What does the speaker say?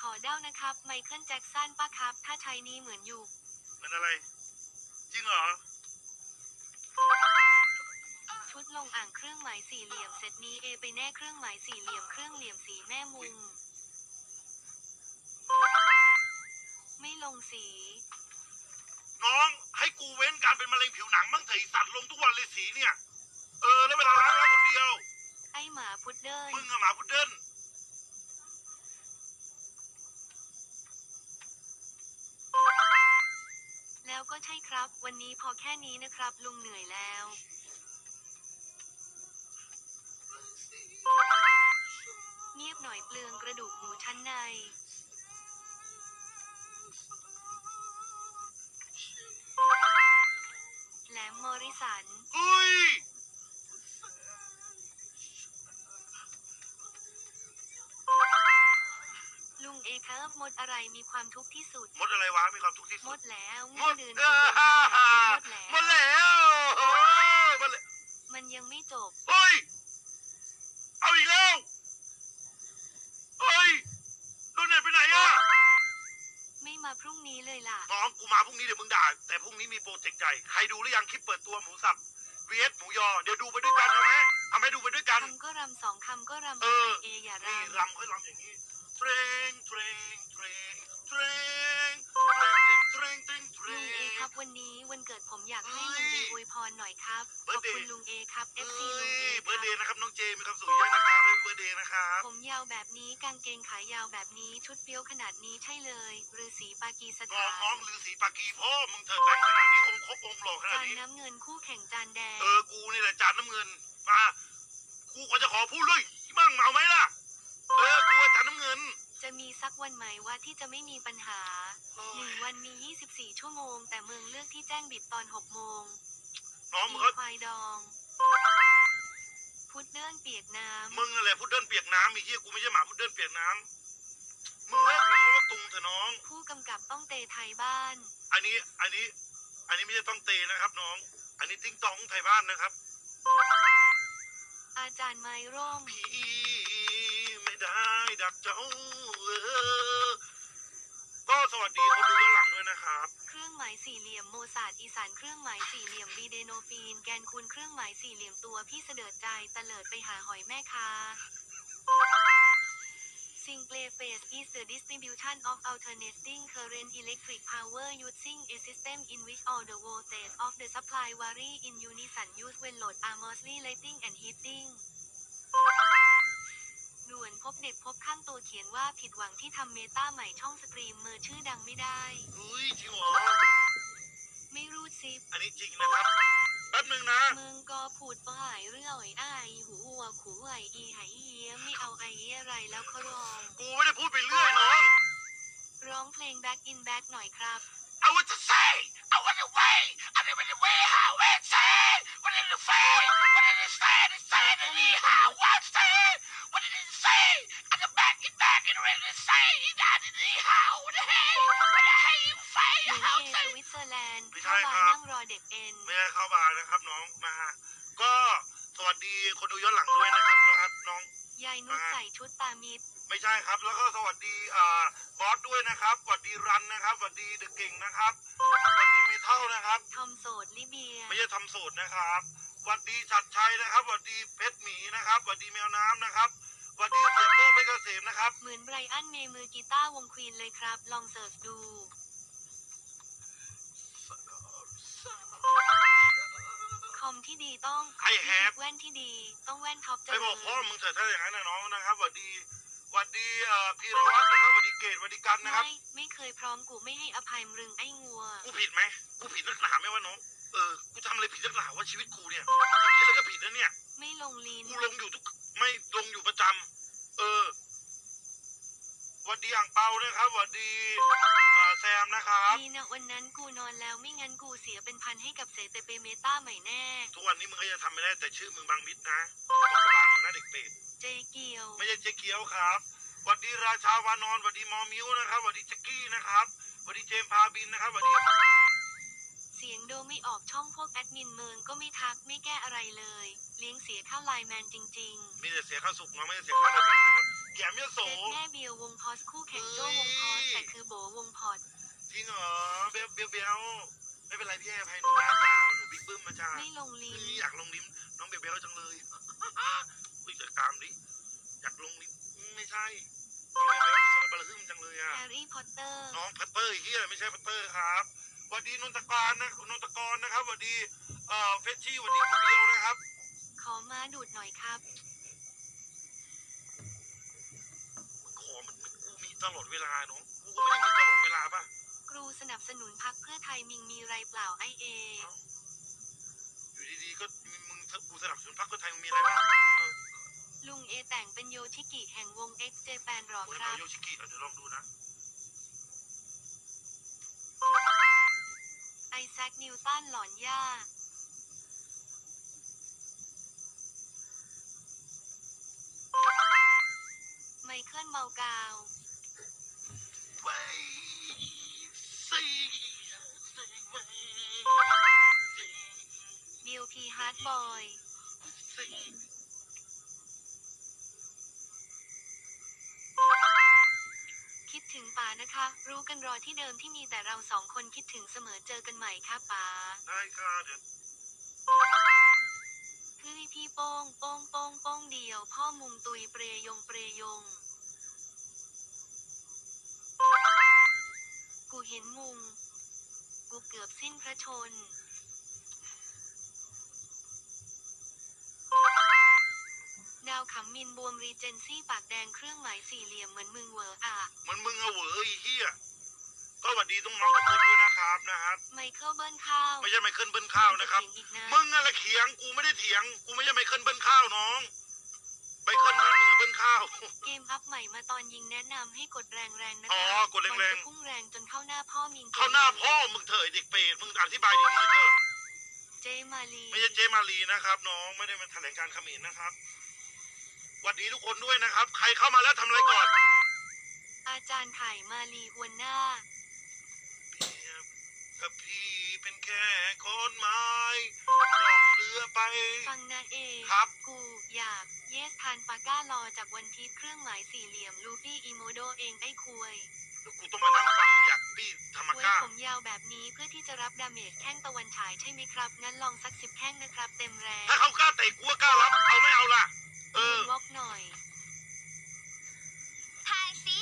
ขอเด้านะครับ ไมเคิลแจ็คสันป้าครับ ถ้าใช้นี้เหมือนอยู่มันอะไร จริงเหรอ ชุดลงอ่างเครื่องหมายสี่เหลี่ยมเซตนี้เอไปแน่เครื่องหมายสี่เหลี่ยมเครื่องเหลี่ยมสีแม่มุม ไม่ลงสี น้องให้กูเว้นการเป็นมะเร็งผิวหนังบ้างเถอะไอ้สัตว์ลงทุกวันเลยสีเนี่ย เออแล้วเวลาล้างล้างคนเดียว ไอหมาพุดเดิ้ลมึงอะหมาพุดเดิ้ล แล้วก็ใช่ ครับ วันนี้พอแค่นี้นะครับ ลุงเหนื่อยแล้ว เงียบหน่อยเปลืองกระดูกหมูชั้นใน แหลมมอริสัน อุ้ย ดอะไรมีความทุกข์ที่สุด มดอะไรวะมีความทุกข์ที่มสุดดแล้วมเมื่อดเดือนเออฮ่าฮ่าหมหมดดแล้วแล้วโอ้ยหมดแล้วมันยังไม่จบ เฮ้ยเอาอีกแล้วเฮ้ยโดนเน็ตไปไหนอะ ไม่มาพรุ่งนี้เลยล่ะ น้องกูมาพรุ่งนี้เดี๋ยวมึงด่าแต่พรุ่งนี้มีโปรเจกต์ใหญ่ใครดูหรือยังคลิปเปิดตัวหมูสับ vs หมูยอ เดี๋ยวดูไปด้วยกันเอาไหมเอาไหมดูไปด้วยกัน คำก็รำสองคำก็รำเออ เออย่ารนี่ำ รำค่อยรำอย่างนี้ เทรงเทรงเทรงเทรงเทรงเทรงเทรงเทรลุงเองครับวันนี้วันเกิดผมอยากให้ลุงเออวยพรหน่อยครับ ขอบคุณลุงเอครับ เอ้ FC ลุงเอยคเบิร์ดเดรับย์นะครับน้องเจมีความสุขเยอะนะครับเบิร์ดเดย์นะครับ ผมยาวแบบนี้กางเกงขายาวแบบนี้ชุดเปี้ยวขนาดนี้ใช่เลยฤาษีปากีสน้อถางน้องนลือสีปากีพ่อมึงเธอแต่งขนาดนี้องค์ครบองค์หล่อขนาดจานนี้ น้ำเงินคู่แข่งจานแดง เออ กูนี่แหละจานน้ำเงิน มา กูก็จะขอพูดเลยมั่งเอาไหมล่ะ เออ กูว่าจานน้ำ เงิน จะมีสักวันไหมว่าที่จะไม่มีปัญหาหนึ่งวันมี 24 ชั่วโมง แต่เมืองเลือกที่แจ้งบิดตอน 6 โมงน้องมึมีงก็ควายดอง พุดเดิ้ลเปียกน้ำมึงอะไรพุดเดิ้ลเปียกน้ำมีเหี้ยกูไม่ใช่หมาพุดเดิ้ลเปียกน้ำมึงเลิกมึงว่าตุงเถอะน้อง ผู้กำกับต้องเตไทยบ้าน อันนี้อันนี้ อันนี้ไม่ใช่ต้องเตนะครับน้อง อันนี้ติ้งตองไทยบ้านนะครับ อาจารย์ไม้ร่มพี่ ไม่ได้ดักเจ้าเออก็สวัสดีคนดูย้อนหลังด้วยนะครับ เครื่องหมายสี่เหลี่ยมโมซาดอีสานเครื่องหมายสี่เหลี่ยมบีเดโนฟีน แกนคูณเครื่องหมายสี่เหลี่ยมตัวพี่เสดิร์ดใจตะเลิดไปหาหอยแม่ค้า Single phase is the distribution of alternating current electric power using a system in which all the voltage of the supply vary in unison use when load are mostly lighting and heating ด่วนพบเด็กพบข้างตัวเขียนว่าผิดหวังที่ทำเมตาใหม่ช่องสตรีมเมอร์ชื่อดังไม่ได้ เฮ้ยจริงเหรอ ไม่รู้ซิปอันนี้จริงนะครับ แป๊บหนึ่งนะมึงก็พูดบ่หายเรื่อยอ้ายหูวัวขู่ไออีไหายเอียไม่เอาไอเอียอะไรแล้วเขาร้อง กูไม่ได้พูดไปเรื่อยน้อง ร้องเพลง back in back หน่อยครับ I want to say เข้าครับบาร์นั่งรอเด็กเอ็นไม่ได้เข้าบาร์นะครับน้องนะฮะก็สวัสดีคนดูย้อนหลังด้วยนะครับนะครับน้อง ยายนุชใส่ชุดตามิดไม่ใช่ครับ แล้วก็สวัสดีอ่าบอสด้วยนะครับสวัสดีรันนะครับสวัสดีเดอะเก่งนะครับสวัสดีเมทัลนะครับทอมโสดลิเบีย ไม่ใช่ทำสูตรนะครับสวัสดีชัดชัยนะครับสวัสดีเพชรหมีนะครับสวัสดีแมวน้ำนะครับสวัสดีเสียโป้เพชรเกษมนะครับ เหมือนไบรอันเมย์มือกีตาร์วงควีนเลยครับ ลองเสิร์ชดู ต้องไอแฮป แว่นที่ดีต้องแว่นท็อปเจไปบริอกพ่อญมึงเถอะถ้าอย่างนั้นนะน้องนะครับสวัสดีสวัสดีเอ่อพีรวัตรนะครับสวัสดีเกตสวัสดีกันนะครับไม่ไม่เคยพร้อมกูไม่ให้อภัยมรึงไอ้งัว กูผิดไหมกูผิดนักหนาไหมวะน้องเออกูทำอะไรผิดนักหนาว่าชีวิตกูเนี่ยทำที่อะไรก็ผิดนะเนี่ยไม่ลงลีนกูลงอยู่ทุกไม่ลงอยู่ประจำเออสวัสดีอ่างเปานะครับสวัสดีเอ่อ แซมนะครับดีนะวันนั้นกูนอนแล้วไม่งั้นกูเสียเป็นพันให้กับเซเตเปเมตาใหม่แน่ ทุกวันนี้มึงก็ยังทำไม่ได้แต่ชื่อมึงบางมิดนะบอกกับบานมึงนะเด็กเป็ดเจเกียว ไม่ใช่เจ๊เกียวครับสวัสดีราชาวานอนสวัสดีมอมิวนะครับสวัสดีแจ็กกี้นะครับสวัสดีเจมส์พาบินนะครับสวัสดีเสียงโดไม่ออกช่องพวกแอดมินเมืองก็ไม่ทักไม่แก้อะไรเลย เลี้ยงเสียข้าวไลน์แมนจริงมีแต่เสียข้าวสุกเนาะไม่ได้เสียข้าวอะไรแมนนะครับ แยมยโสเจ็ดแม่เบียววงพอสคู่แข่งโจ้วงพอสแต่คือโบวงพอดจริงเหรอเบลเบลเบลไม่เป็นไรพี่ให้อภัยหนูนะจ้าหนูบิ๊กบึ้มมาจ้าไม่ลงลิ้นอยากลงลิ้มน้องเบลเบลจังเลยคุยกับตามดิอยากลงลิ้มไม่ใช่น้องเบลเบลสารบาระหึ่มจังเลยอะแฮร์รี่พอตเตอร์ น้องพัตเตอร์เฮียไม่ใช่พัตเตอร์ครับสวัสดีนนทกรนะนนทกรนะครับสวัสดีเอ่อเฟชชี่สวัสดีคนเดียวนะครับขอมาดูดหน่อยครับ ขอมันกูมี ตลอดเวลาน้องกูก็ไม่ได้มีตลอดเวลาป่ะครูสนับสนุนพักเพื่อไทยมิงมีไรเปล่าไอเอ อยู่ดีๆก็มึงกูสนับสนุนพรรคเพื่อไทยมึงมีอะไรบ้างเออลุงเอแต่งเป็นโยชิกิแห่งวง X j แปนหรอโอ้ยครัมาบโยชิกิอะเดี๋ยวลองดูนะไอแซคนิวตันหลอนย่า ไมเคิลเมากาว บอยสิคิดถึงป๋านะคะ รู้กันรอที่เดิมที่มีแต่เราสองคนคิดถึงเสมอเจอกันใหม่ค่ะป๋าได้ค่ะเดี๋ยวคือพี่โป้งโป้งโป้งโป้งเดียว พ่อมุงตุยเปรยงเปรยง กูเห็นมุง กูเกือบสิ้นพระชน มินบวมรีเจนซี่ปากแดงเครื่องหมายสี่เหลี่ยมเหมือนมึงเหวออะ มันมึงเอาเหวอไอ้เหี้ยก็สวัสดีทุกน้องทุกคนด้วยนะครับนะครับ ไมเคิลเบิ้ลข้าวไม่ใช่ไมเคิลเบิ้ลข้าวนะครับยังจเถียงอีกนะมึงอะไรเถียงกูไม่ได้เถียง กูไม่ใช่ไมเคิลเบิ้ลข้าวน้องไมเคิลบ้านมึงอะเบิ้ลข้าว เกมอัพใหม่มาตอนยิงแนะนำให้กดแรงๆนะอ๋อคะกดแรงๆบอลจะพุ่งแรงจนเข้าหน้าพ่อมิงเข้าหน้าพ่อมึงเถอะไอ้เด็กเปรตมึงอธิบายดีๆเถอะ เจมาลีไม่ใช่เจมารีนะครับ น้องไม่ได้มาแถลงการณ์เขมรนะครับ สวัสดีทุกคนด้วยนะครับ ใครเข้ามาแล้วทำอะไรก่อนอาจารย์ไข่มาลีอวนหน้าเปรียบกับพี่เป็นแค่คนไม้ล่องเรือไป ฟังนะเอครับ กูอยาก เยสทานปาก้ารอจากวันทิพย์เครื่องหมายสี่เหลี่ยมลูฟี่อีโมโดเองไอ้ควยแล้วกูต้องมานั่งฟังมึงอยากปี้ธรรมไว้ก้าผมยาวแบบนี้เพื่อที่จะรับดาเมจแข้งตะวันฉายใช่ไหมครับ งั้นลองสักสิบแข้งนะครับ เต็มแรง ถ้าเขากล้าเตะกูก็กล้ารับเอาไม่เอาล่ะ เออ วอกหน่อย